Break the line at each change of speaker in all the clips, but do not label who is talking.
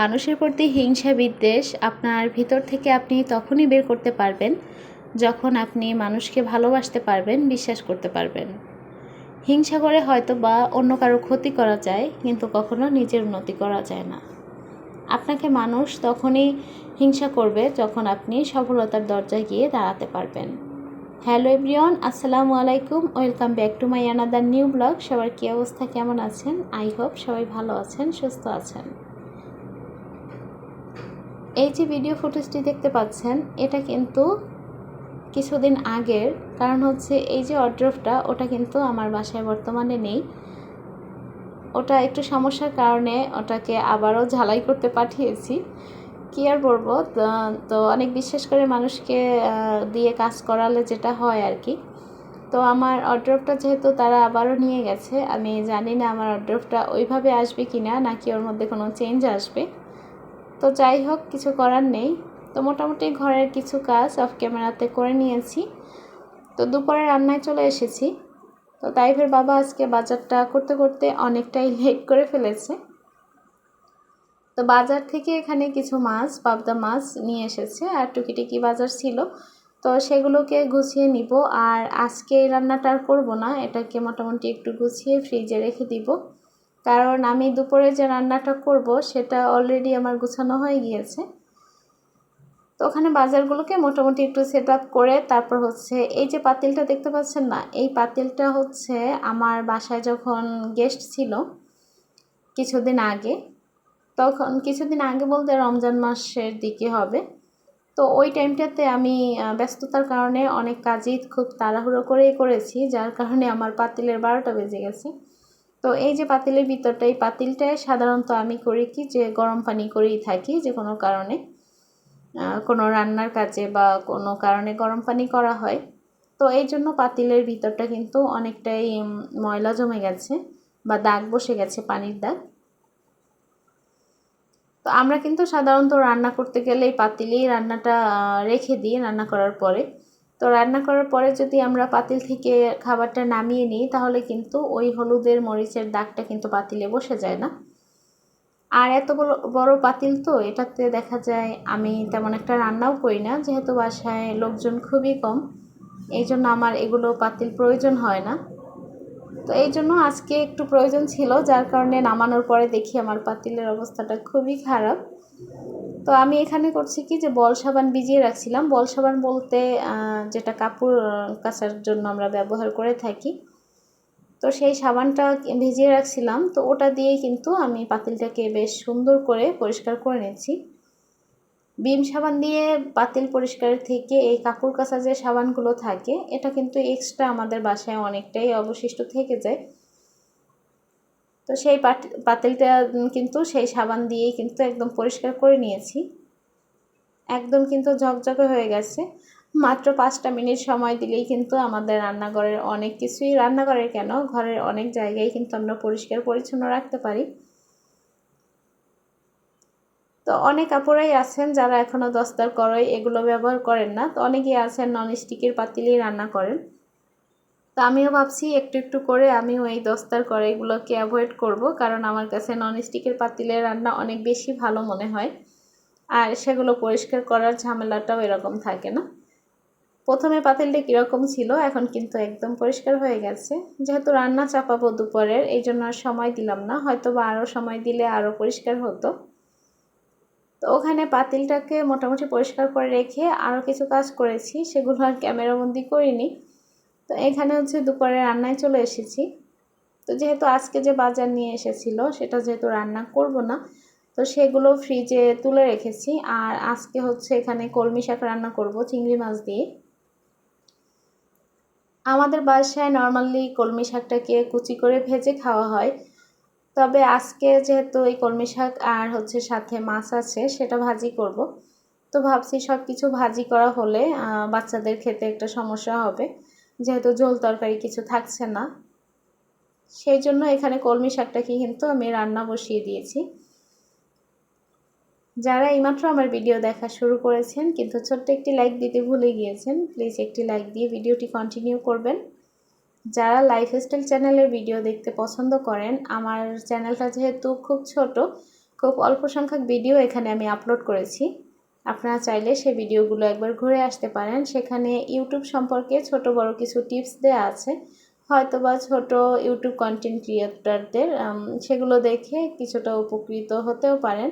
মানুষের প্রতি হিংসা বিদ্বেষ আপনার ভিতর থেকে আপনি তখনই বের করতে পারবেন, যখন আপনি মানুষকে ভালোবাসতে পারবেন, বিশ্বাস করতে পারবেন। হিংসা করে হয়তো বা অন্য কারও ক্ষতি করা যায়, কিন্তু কখনো নিজের উন্নতি করা যায় না। আপনাকে মানুষ তখনই হিংসা করবে যখন আপনি সফলতার দরজায় গিয়ে দাঁড়াতে পারবেন। হ্যালো এভরিওয়ান, আসসালামু আলাইকুম, welcome back to my another new blog. সবার কী অবস্থা, কেমন আছেন? আই হোপ সবাই ভালো আছেন, সুস্থ আছেন। এই যে ভিডিও ফুটেজটি দেখতে পাচ্ছেন, এটা কিন্তু কিছুদিন আগের। কারণ হচ্ছে এই যে অড্রফটা ওটা কিন্তু আমার বাসায় বর্তমানে নেই। ওটা একটু সমস্যার কারণে ওটাকে আবারও ঝালাই করতে পাঠিয়েছি। কী আর বলব, তো অনেক বিশ্বাস করে মানুষকে দিয়ে কাজ করালে যেটা হয় আর কি। তো আমার অড্রফটা যেহেতু তারা আবারও নিয়ে গেছে, আমি জানি না আমার অড্রফটা ওইভাবে আসবে কি না নাকি ওর মধ্যে কোনো চেঞ্জ আসবে। তো যাই হোক, কিছু করার নেই। তো মোটামুটি ঘরের কিছু কাজ অফ ক্যামেরাতে করে নিয়েছি। তো দুপুরে রান্নায় চলে এসেছি। তো তাইফের বাবা আজকে বাজারটা করতে করতে অনেকটাই লেট করে ফেলেছে। তো বাজার থেকে এখানে কিছু মাছ, পাবদা মাছ নিয়ে এসেছে। আর টুকিটিকি বাজার ছিল। তো সেগুলোকে গুছিয়ে নিব। আর আজকে এই রান্নাটা আর করব না। এটাকে মোটামুটি একটু গুছিয়ে ফ্রিজে রেখে দিব। কারণ আমি দুপুরে যে রান্নাটা করব, সেটা অলরেডি আমার গুছানো হয়ে গিয়েছে। তো ওখানে বাজারগুলোকে মোটামুটি একটু সেট আপ করে তারপর হচ্ছে, এই যে পাতিলটা দেখতে পাচ্ছেন না, এই পাতিলটা হচ্ছে আমার বাসায় যখন গেস্ট ছিল কিছুদিন আগে, তখন কিছুদিন আগে বলতে রমজান মাসের দিকে হবে। তো ওই টাইমটাতে আমি ব্যস্ততার কারণে অনেক কাজই খুব তাড়াহুড়ো করেই করেছি, যার কারণে আমার পাতিলের বারোটা বেজে গেছে। তো এই যে পাতিলের ভিতরটা, এই পাতিলটায় সাধারণত আমি করি কি যে গরম পানি করেই থাকি যে কোনো কারণে। কোনো রান্নার কাজে বা কোনো কারণে গরম পানি করা হয়। তো এই জন্য পাতিলের ভিতরটা কিন্তু অনেকটাই ময়লা জমে গেছে বা দাগ বসে গেছে পানির দাগ। তো আমরা কিন্তু সাধারণত রান্না করতে গেলে এই পাতিলেই রান্নাটা রেখে দিই রান্না করার পরে। তো রান্না করার পরে যদি আমরা পাতিল থেকে খাবারটা নামিয়ে নিই, তাহলে কিন্তু ওই হলুদের মরিচের দাগটা কিন্তু পাতিলে বসে যায় না। আর এত বড় পাতিল তো, এটাতে দেখা যায় আমি তেমন একটা রান্নাও করি না, যেহেতু বাসায় লোকজন খুবই কম এই জন্য আমার এগুলো পাতিল প্রয়োজন হয় না। তো এই জন্য আজকে একটু প্রয়োজন ছিল, যার কারণে নামানোর পরে দেখি আমার পাতিলের অবস্থাটা খুবই খারাপ। তো আমি এখানে করছি কি যে বল সাবান ভিজিয়ে রাখছিলাম। বল সাবান বলতে যেটা কাপড় কাচার জন্য আমরা ব্যবহার করে থাকি। তো সেই সাবানটা ভিজিয়ে রাখছিলাম। তো ওটা দিয়েই কিন্তু আমি পাতিলটাকে বেশ সুন্দর করে পরিষ্কার করে নিচ্ছি। বিম সাবান দিয়ে পাতিল পরিষ্কারের থেকে এই কাপড় কাচা যে সাবানগুলো থাকে, এটা কিন্তু এক্সট্রা আমাদের বাসায় অনেকটাই অবশিষ্ট থেকে যায়। তো সেই পাতিলটা কিন্তু সেই সাবান দিয়েই কিন্তু একদম পরিষ্কার করে নিয়েছি। একদম কিন্তু ঝকঝকে হয়ে গেছে। মাত্র পাঁচটা মিনিট সময় দিলেই কিন্তু আমাদের রান্নাঘরের অনেক কিছুই, রান্নাঘরের কেন? ঘরের অনেক জায়গায় কিন্তু আমরা পরিষ্কার পরিচ্ছন্ন রাখতে পারি। তো অনেক কাপড়াই আছেন যারা এখনও দস্তার করয় এগুলো ব্যবহার করেন না। তো অনেকেই আছেন ননস্টিকের পাতিলেই রান্না করেন। তো আমিও ভাবছি একটু একটু করে আমিও এই দস্তার কড়াইগুলোকে অ্যাভয়েড করব, কারণ আমার কাছে ননস্টিকের পাতিলের রান্না অনেক বেশি ভালো মনে হয়। আর সেগুলো পরিষ্কার করার ঝামেলাটাও এরকম থাকে না। প্রথমে পাতিলটা কীরকম ছিল, এখন কিন্তু একদম পরিষ্কার হয়ে গেছে। যেহেতু রান্না চাপাবো দুপুরের, এই জন্য আর সময় দিলাম না। হয়তো বা আরও সময় দিলে আরও পরিষ্কার হতো। তো ওখানে পাতিলটাকে মোটামুটি পরিষ্কার করে রেখে আরও কিছু কাজ করেছি, সেগুলো আর ক্যামেরাবন্দি করিনি। তো এখানে হচ্ছে দুপুরে রান্নায় চলে এসেছি। তো যেহেতু আজকে যে বাজার নিয়ে এসেছিল, সেটা যেহেতু রান্না করব না, তো সেগুলো ফ্রিজে তুলে রেখেছি। আর আজকে হচ্ছে এখানে কলমি শাক রান্না করব, চিংড়ি মাছ দিয়ে। আমাদের বাসায় নর্মালি কলমি শাকটাকে কুচি করে ভেজে খাওয়া হয়। তবে আজকে যেহেতু এই কলমি শাক আর হচ্ছে সাথে মাছ আছে, সেটা ভাজি করব। তো ভাবছি সব কিছু ভাজি করা হলে বাচ্চাদের খেতে একটা সমস্যা হবে। যেহেতু ঝোল তরকারি কিছু থাকছে না, সেই জন্য এখানে কলমি শাকটাকে কিন্তু আমি রান্না বসিয়ে দিয়েছি। যারা এইমাত্র আমার ভিডিও দেখা শুরু করেছেন, কিন্তু ছোট্ট একটি লাইক দিতে ভুলে গিয়েছেন, প্লিজ একটি লাইক দিয়ে ভিডিওটি কন্টিনিউ করবেন। যারা লাইফস্টাইল চ্যানেলের ভিডিও দেখতে পছন্দ করেন, আমার চ্যানেলটা যেহেতু খুব ছোট, খুব অল্প সংখ্যক ভিডিও এখানে আমি আপলোড করেছি। আপনারা চাইলে সেই ভিডিওগুলো একবার ঘুরে আসতে পারেন। সেখানে ইউটিউব সম্পর্কে ছোট বড় কিছু টিপস দেওয়া আছে। হয়তো বা ছোটো ইউটিউব কন্টেন্ট ক্রিয়েটারদের সেগুলো দেখে কিছুটা উপকৃত হতেও পারেন।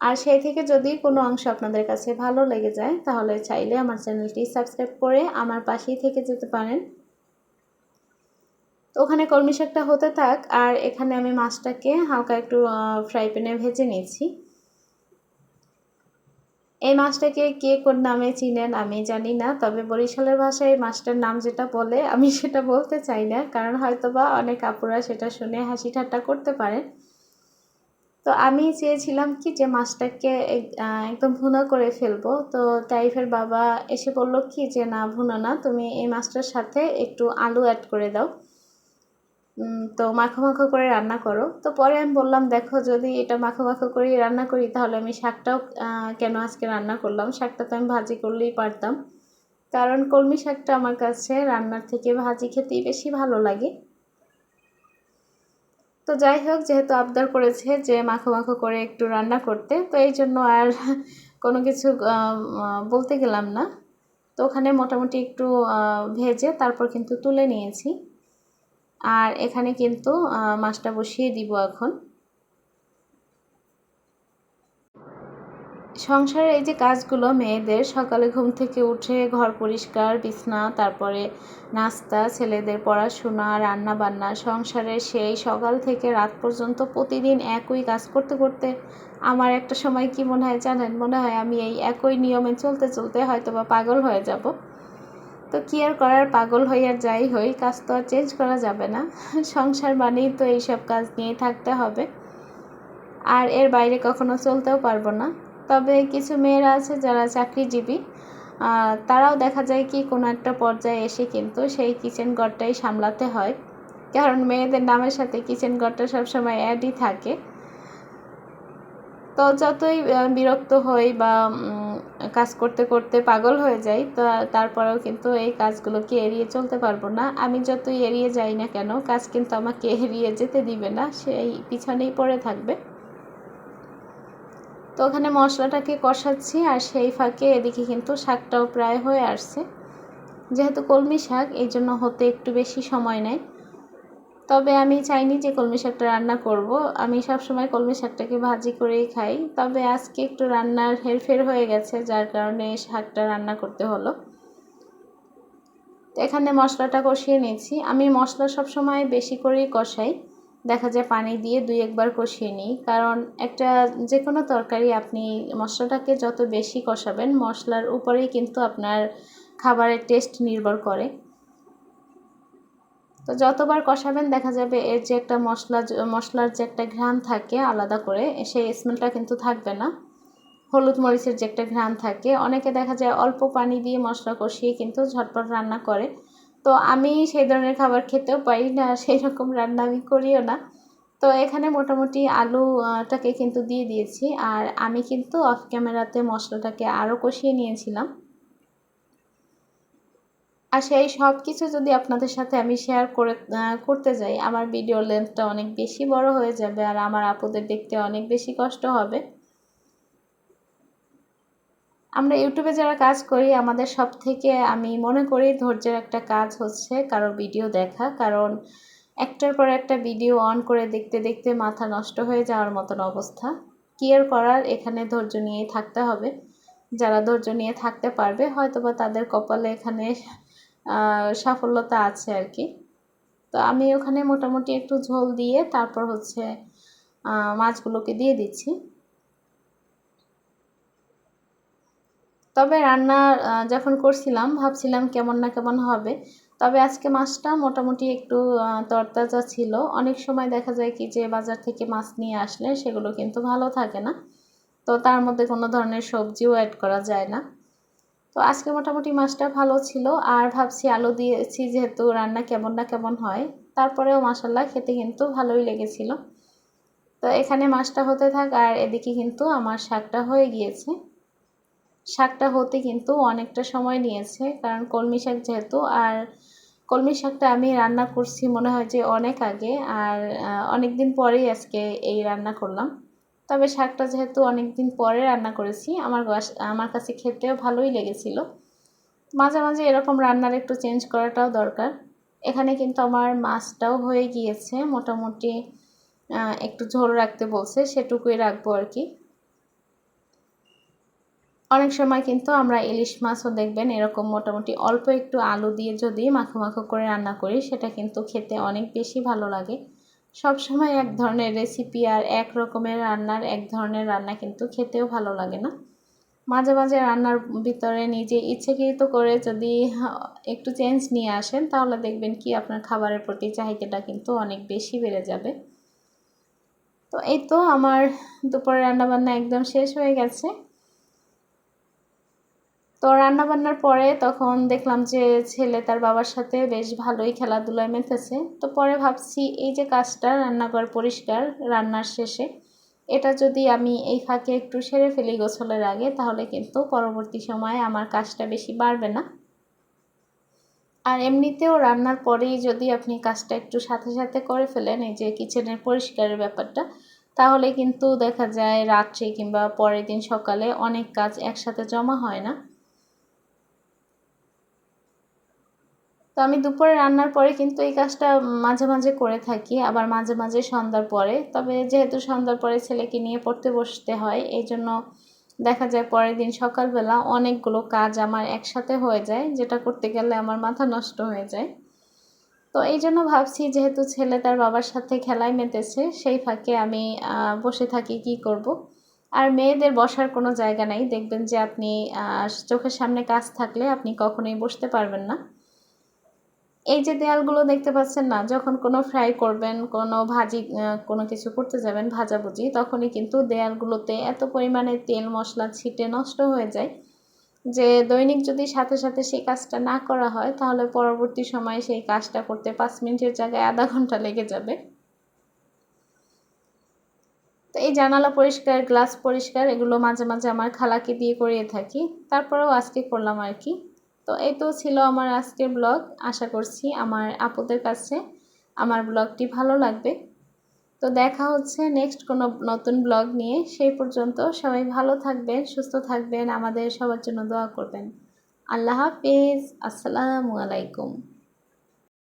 আর সেই থেকে যদি কোনো অংশ আপনাদের কাছে ভালো লেগে যায়, তাহলে চাইলে আমার চ্যানেলটি সাবস্ক্রাইব করে আমার পাশেই থেকে যেতে পারেন। তো ওখানে কলমি শাকটা হতে থাক, আর এখানে আমি মাছটাকে হালকা একটু ফ্রাই প্যানে ভেজে নিয়েছি। এই মাছটাকে কে কোন নামে চিনেন আমি জানি না, তবে বরিশালের ভাষায় এই মাছটার নাম যেটা বলে আমি সেটা বলতে চাই না, কারণ হয়তোবা অনেক আপুরা সেটা শুনে হাসি ঠাট্টা করতে পারেন। তো আমি চেয়েছিলাম কি যে মাছটাকে একদম ভুনা করে ফেলব। তো টাইফের বাবা এসে বলল কি যে, না, ভুনো না, তুমি এই মাছটার সাথে একটু আলু অ্যাড করে দাও। তো মাখো মাখো করে রান্না করো। তো পরে আমি বললাম, দেখো, যদি এটা মাখো মাখো করে রান্না করি, তাহলে আমি শাকটাও কেন আজকে রান্না করলাম? শাকটা তো আমি ভাজি করলেই পারতাম। কারণ কলমি শাকটা আমার কাছে রান্নার থেকে ভাজি খেতেই বেশি ভালো লাগে। তো যাই হোক, যেহেতু আবদার করেছে যে মাখো মাখো করে একটু রান্না করতে, তো এই জন্য আর কোনো কিছু বলতে গেলাম না। তো ওখানে মোটামুটি একটু ভেজে তারপর কিন্তু তুলে নিয়েছি। আর এখানে কিন্তু মাছটা বসিয়ে দিব এখন। সংসারের এই যে কাজগুলো মেয়েদের, সকালে ঘুম থেকে উঠে ঘর পরিষ্কার, বিছনা, তারপরে নাস্তা, ছেলেদের পড়াশোনা রান্না বান্না সংসারের সেই সকাল থেকে রাত পর্যন্ত প্রতিদিন একই কাজ করতে করতে আমার একটা সময় কি মনে হয় জানেন? মনে হয় আমি এই একই নিয়মে চলতে চলতে হয়তো বা পাগল হয়ে যাব। তো কি আর করার, পাগল হই আর যাই হই, কাজ তো আর চেঞ্জ করা যাবে না। সংসার মানেই তো এইসব কাজ নিয়ে থাকতে হবে। আর এর বাইরে কখনো চলতেও পারব না। তবে কিছু মেয়েরা আছে যারা চাকরিজীবী। তারাও দেখা যায় কি কোনো একটা পর্যায়ে এসে কিন্তু সেই কিচেন ঘরটাই সামলাতে হয়। কারণ মেয়েদের নামের সাথে কিচেন ঘরটা সবসময় অ্যাডই থাকে। তো যতই বিরক্ত হই বা কাজ করতে করতে পাগল হয়ে যাই। তো, তারপরেও কিন্তু এই কাজগুলোকে এড়িয়ে চলতে পারব না। আমি যতই এড়িয়ে যাই না কেন, কাজ কিন্তু আমাকে এড়িয়ে যেতে দিবে না। সেই পিছনেই পড়ে থাকবে। তো ওখানে মশলাটাকে কষাচ্ছি আর সেই ফাঁকে এদিকে কিন্তু শাকটাও প্রায় হয়ে আসছে। যেহেতু কলমি শাক, এই জন্য হতে একটু বেশি সময় নেয়। তবে আমি চাইনি যে কলমি শাকটা রান্না করব। আমি সবসময় কলমি শাকটাকে ভাজি করেই খাই। তবে আজকে একটু রান্নার হেরফের হয়ে গেছে, যার কারণে শাকটা রান্না করতে হলো। তো এখানে মশলাটা কষিয়ে নিয়েছি। আমি মশলা সবসময় বেশি করেই কষাই। দেখা যায় পানি দিয়ে দুই একবার কষিয়ে নিই। কারণ একটা যে কোনো তরকারি আপনি মশলাটাকে যত বেশি কষাবেন, মশলার উপরেই কিন্তু আপনার খাবারের টেস্ট নির্ভর করে। তো যতবার কষাবেন দেখা যাবে এর যে একটা মশলা মশলার যে একটা ঘ্রাণ থাকে আলাদা করে, সেই স্মেলটা কিন্তু থাকবে না। হলুদ মরিচের যে একটা ঘ্রাণ থাকে, অনেকে দেখা যায় অল্প পানি দিয়ে মশলা কষিয়ে কিন্তু ঝটপট রান্না করে। তো আমি সেই ধরনের খাবার খেতেও পারি না সেই রকম রান্না আমি করিও না। তো এখানে মোটামুটি আলুটাকে কিন্তু দিয়ে দিয়েছি, আর আমি কিন্তু অফ ক্যামেরাতে মশলাটাকে আরও কষিয়ে নিয়েছিলাম। আর সেই সব কিছু যদি আপনাদের সাথে আমি শেয়ার করে করতে যাই, আমার ভিডিও লেন্থটা অনেক বেশি বড় হয়ে যাবে আর আমার আপুদের দেখতে অনেক বেশি কষ্ট হবে। আমরা ইউটিউবে যারা কাজ করি, আমাদের সব থেকে আমি মনে করি ধৈর্যের একটা কাজ হচ্ছে কারও ভিডিও দেখা, কারণ একটার পর একটা ভিডিও অন করে দেখতে দেখতে মাথা নষ্ট হয়ে যাওয়ার মতন অবস্থা। কেয়ার করার? এখানে ধৈর্য নিয়েই থাকতে হবে। যারা ধৈর্য নিয়ে থাকতে পারবে হয়তো বা তাদের কপালে এখানে সাফল্যতা আছে আর কি তো আমি ওখানে মোটামুটি একটু ঝোল দিয়ে তারপর হচ্ছে মাছগুলোকে দিয়ে দিচ্ছি। তবে রান্না যখন করছিলাম ভাবছিলাম কেমন না কেমন হবে। তবে আজকে মাছটা মোটামুটি একটু তরতাজা ছিল। অনেক সময় দেখা যায় কি যে বাজার থেকে মাছ নিয়ে আসলে সেগুলো কিন্তু ভালো থাকে না। তো তার মধ্যে কোনো ধরনের সবজিও অ্যাড করা যায় না। তো আজকে মোটামুটি মাছটা ভালো ছিল, আর ভাবছি আলু দিয়েছি যেহেতু রান্না কেমন না কেমন হয়। তারপরেও মাসাল্লাহ খেতে কিন্তু ভালোই লেগেছিল। তো এখানে মাছটা হতে থাক, আর এদিকে কিন্তু আমার শাকটা হয়ে গিয়েছে। শাকটা হতে কিন্তু অনেকটা সময় নিয়েছে, কারণ কলমি শাক যেহেতু, আর কলমি শাকটা আমি রান্না করছি মনে হয় যে অনেক আগে, আর অনেক দিন পরেই আজকে এই রান্না করলাম। তবে শাকটা যেহেতু অনেক দিন পরে রান্না করেছি, আমার আমার কাছে খেতেও ভালোই লেগেছিল। মাঝে মাঝে এরকম রান্নার একটু চেঞ্জ করাটাও দরকার। এখানে কিন্তু আমার মাছটাও হয়ে গিয়েছে, মোটামুটি একটু ঝোল রাখতে বলছে, সেটুকুই রাখব আর কি। অনেক সময় কিন্তু আমরা ইলিশ মাছও দেখবেন এরকম মোটামুটি অল্প একটু আলু দিয়ে যদি মাখো মাখো করে রান্না করি, সেটা কিন্তু খেতে অনেক বেশি ভালো লাগে। সব সময় এক ধরনের রেসিপি আর এক রকমের রান্নার এক ধরনের রান্না কিন্তু খেতেও ভালো লাগে না। মাঝে মাঝে রান্নার ভিতরে নিজে ইচ্ছেকৃত করে যদি একটু চেঞ্জ নিয়ে আসেন, তাহলে দেখবেন কি আপনার খাবারের প্রতি চাহিদাটা কিন্তু অনেক বেশি বেড়ে যাবে। তো এই তো আমার দুপুরে রান্নাবান্না একদম শেষ হয়ে গেছে। তো রান্নাবান্নার পরে তখন দেখলাম যে ছেলে তার বাবার সাথে বেশ ভালোই খেলাধুলায় মেতেছে। তো পরে ভাবছি এই যে কাজটা রান্নাঘর পরিষ্কার, রান্নার শেষে, এটা যদি আমি এই ফাঁকে একটু সেরে ফেলি গোসলের আগে, তাহলে কিন্তু পরবর্তী সময়ে আমার কাজটা বেশি বাড়বে না। আর এমনিতেও রান্নার পরেই যদি আপনি কাজটা একটু সাথে সাথে করে ফেলেন, এই যে কিচেনের পরিষ্কারের ব্যাপারটা, তাহলে কিন্তু দেখা যায় রাত্রে কিংবা পরের দিন সকালে অনেক কাজ একসাথে জমা হয় না। তো আমি দুপুরে রান্নার পরে কিন্তু এই কাজটা মাঝে মাঝে করে থাকি, আবার মাঝে মাঝে সন্ধ্যার পরে। তবে যেহেতু সন্ধ্যার পরে ছেলেকে নিয়ে পড়তে বসতে হয়, এই জন্য দেখা যায় পরের দিন সকালবেলা অনেকগুলো কাজ আমার একসাথে হয়ে যায়, যেটা করতে গেলে আমার মাথা নষ্ট হয়ে যায়। তো এই জন্য ভাবছি যেহেতু ছেলে তার বাবার সাথে খেলায় মেতেছে, সেই ফাঁকে আমি বসে থাকি কি করব। আর মেয়েদের বসার কোনো জায়গা নাই, দেখবেন যে আপনি চোখের সামনে কাজ থাকলে আপনি কখনোই বসতে পারবেন না। এই যে দেয়ালগুলো দেখতে পাচ্ছেন না, যখন কোনো ফ্রাই করবেন, কোনো ভাজি কোনো কিছু করতে যাবেন ভাজাভুজি তখনই কিন্তু দেয়ালগুলোতে এত পরিমাণে তেল, মশলা ছিটে নষ্ট হয়ে যায় যে দৈনিক যদি সাথে সাথে সেই কাজটা না করা হয়, তাহলে পরবর্তী সময়ে সেই কাজটা করতে পাঁচ মিনিটের জায়গায় আধা ঘণ্টা লেগে যাবে। তো এই জানালা পরিষ্কার, গ্লাস পরিষ্কার, এগুলো মাঝে মাঝে আমার খালাকে দিয়ে করিয়ে থাকি, তারপরেও আজকে করলাম আর কি। তো এই তো ছিল আমার আজকের ব্লগ আশা করছি আমার আপুদের কাছে আমার ব্লগটি ভালো লাগবে। তো দেখা হচ্ছে নেক্সট কোনো নতুন ব্লগ নিয়ে। সেই পর্যন্ত সবাই ভালো থাকবেন, সুস্থ থাকবেন। আমাদের সবার জন্য দোয়া করবেন। আল্লাহ হাফিজ। আসসালামু আলাইকুম।